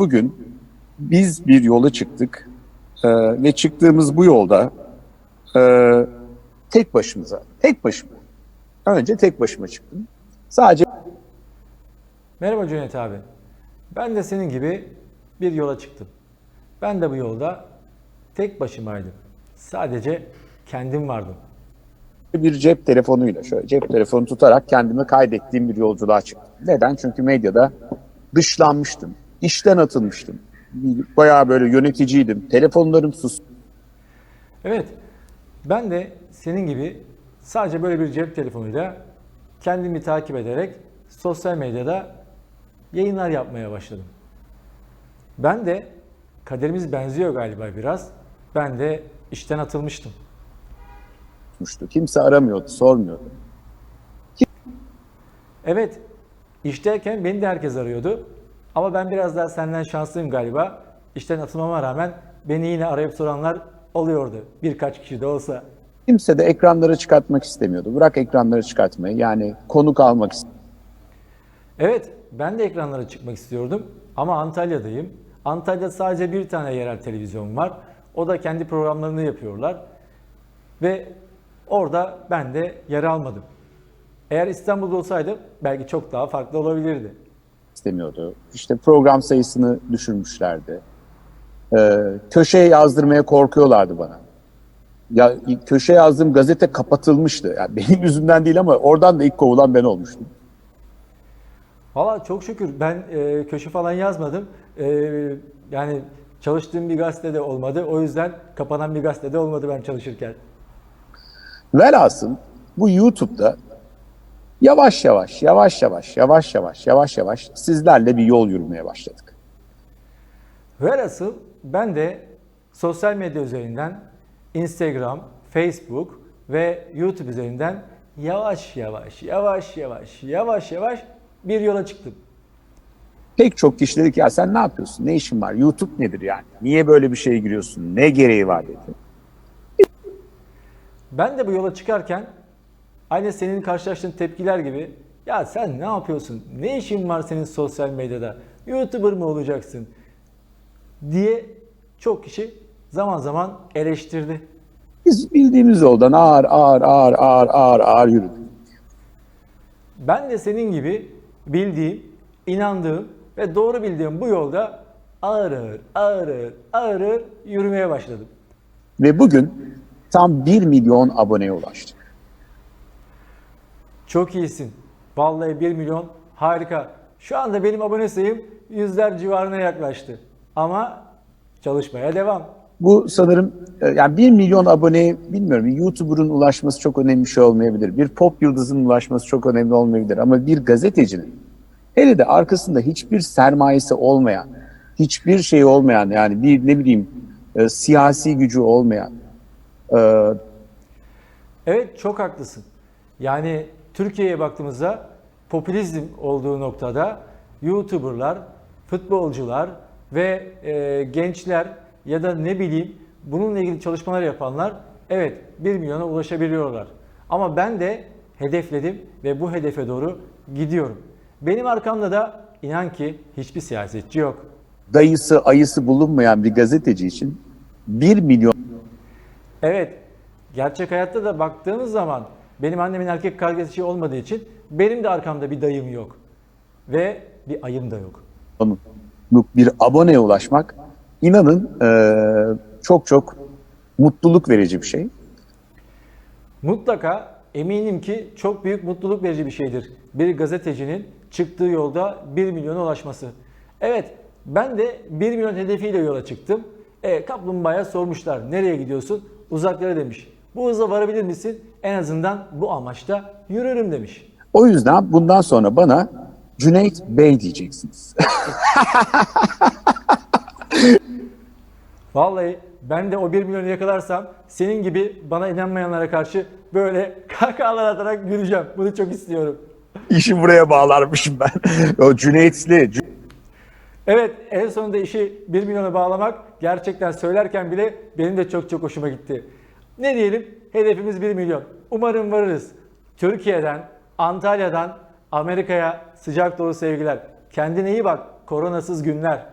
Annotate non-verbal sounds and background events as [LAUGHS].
Bugün biz bir yola çıktık Ee, ve çıktığımız bu yolda e, tek başımıza, tek başıma. Önce tek başıma çıktım. Sadece Merhaba Cüneyt abi. Ben de senin gibi bir yola çıktım. Ben de bu yolda tek başımaydım. Sadece kendim vardım. bir cep telefonuyla şöyle cep telefonu tutarak kendimi kaydettiğim bir yolculuğa çıktım. Neden? Çünkü medyada dışlanmıştım. İşten atılmıştım. Bayağı böyle yöneticiydim. Telefonlarım sus. Evet, ben de senin gibi sadece böyle bir cep telefonuyla kendimi takip ederek sosyal medyada yayınlar yapmaya başladım. Ben de kaderimiz benziyor galiba biraz. Ben de işten atılmıştım. Kimse aramıyordu, sormuyordu. Evet, işteyken beni de herkes arıyordu. Ama ben biraz daha senden şanslıyım galiba. İşten atılmama rağmen beni yine arayıp soranlar oluyordu. Birkaç kişi de olsa. Kimse de ekranlara çıkartmak istemiyordu. Bırak ekranlara çıkartmayı. Yani konuk almak istemiyordu. Evet, ben de ekranlara çıkmak istiyordum ama Antalya'dayım. Antalya'da sadece bir tane yerel televizyon var. O da kendi programlarını yapıyorlar. Ve orada ben de yer almadım. Eğer İstanbul'da olsaydım belki çok daha farklı olabilirdi. İstemiyordu. İşte program sayısını düşürmüşlerdi. Ee, köşeye yazdırmaya korkuyorlardı bana. Ya köşeye yazdığım gazete kapatılmıştı. Yani benim yüzümden değil ama oradan da ilk kovulan ben olmuştum. Valla çok şükür ben e, köşe falan yazmadım. E, yani çalıştığım bir gazetede olmadı. O yüzden kapanan bir gazetede olmadı ben çalışırken. Velhasıl bu YouTube'da yavaş yavaş, yavaş yavaş, yavaş yavaş, yavaş yavaş sizlerle bir yol yürümeye başladık. Velhasıl ben de sosyal medya üzerinden Instagram, Facebook ve YouTube üzerinden yavaş yavaş, yavaş yavaş, yavaş yavaş bir yola çıktım. Pek çok kişi dedi ki ya sen ne yapıyorsun? Ne işin var? YouTube nedir yani? Niye böyle bir şeye giriyorsun? Ne gereği var dedi. Ben de bu yola çıkarken aynı senin karşılaştığın tepkiler gibi ya sen ne yapıyorsun? Ne işin var senin sosyal medyada? YouTuber mı olacaksın? diye çok kişi zaman zaman eleştirdi. Biz bildiğimiz yoldan ağır ağır ağır ağır ağır ağır yürüdük. Ben de senin gibi bildiğim, inandığım ve doğru bildiğim bu yolda ağır ağır, ağır ağır, ağır ağır yürümeye başladım. Ve bugün tam 1 milyon aboneye ulaştık. Çok iyisin. Vallahi 1 milyon harika. Şu anda benim abone sayım yüzler civarına yaklaştı. Ama çalışmaya devam. Bu sanırım e, yani 1 milyon aboneye bilmiyorum YouTuber'ın ulaşması çok önemli bir şey olmayabilir. Bir pop yıldızının ulaşması çok önemli olmayabilir. Ama bir gazetecinin hele de arkasında hiçbir sermayesi olmayan, hiçbir şey olmayan yani bir ne bileyim e, siyasi gücü olmayan e, Evet çok haklısın. Yani Türkiye'ye baktığımızda popülizm olduğu noktada YouTuber'lar, futbolcular ve e, gençler ya da ne bileyim bununla ilgili çalışmalar yapanlar evet 1 milyona ulaşabiliyorlar. Ama ben de hedefledim ve bu hedefe doğru gidiyorum. Benim arkamda da inan ki hiçbir siyasetçi yok. dayısı ayısı bulunmayan bir gazeteci için 1 milyon Evet, gerçek hayatta da baktığımız zaman benim annemin erkek kardeşi olmadığı için benim de arkamda bir dayım yok. Ve bir ayım da yok. bir aboneye ulaşmak inanın e, çok çok mutluluk verici bir şey. Mutlaka eminim ki çok büyük mutluluk verici bir şeydir. Bir gazetecinin çıktığı yolda 1 milyona ulaşması. Evet, ben de 1 milyon hedefiyle yola çıktım. E, kaplumbağaya sormuşlar, nereye gidiyorsun? Uzaklara demiş. Bu hıza varabilir misin? En azından bu amaçta yürürüm demiş. O yüzden bundan sonra bana Cüneyt Bey diyeceksiniz. [LAUGHS] Vallahi ben de o 1 milyonu yakalarsam senin gibi bana inanmayanlara karşı böyle kahkahalar atarak güleceğim. Bunu çok istiyorum. İşi buraya bağlarmışım ben. o Cüneyt'li. Cü- Evet en sonunda işi 1 milyona bağlamak gerçekten söylerken bile benim de çok çok hoşuma gitti. Ne diyelim? Hedefimiz 1 milyon. Umarım varırız. Türkiye'den, Antalya'dan Amerika'ya sıcak dolu sevgiler. Kendine iyi bak. Koronasız günler.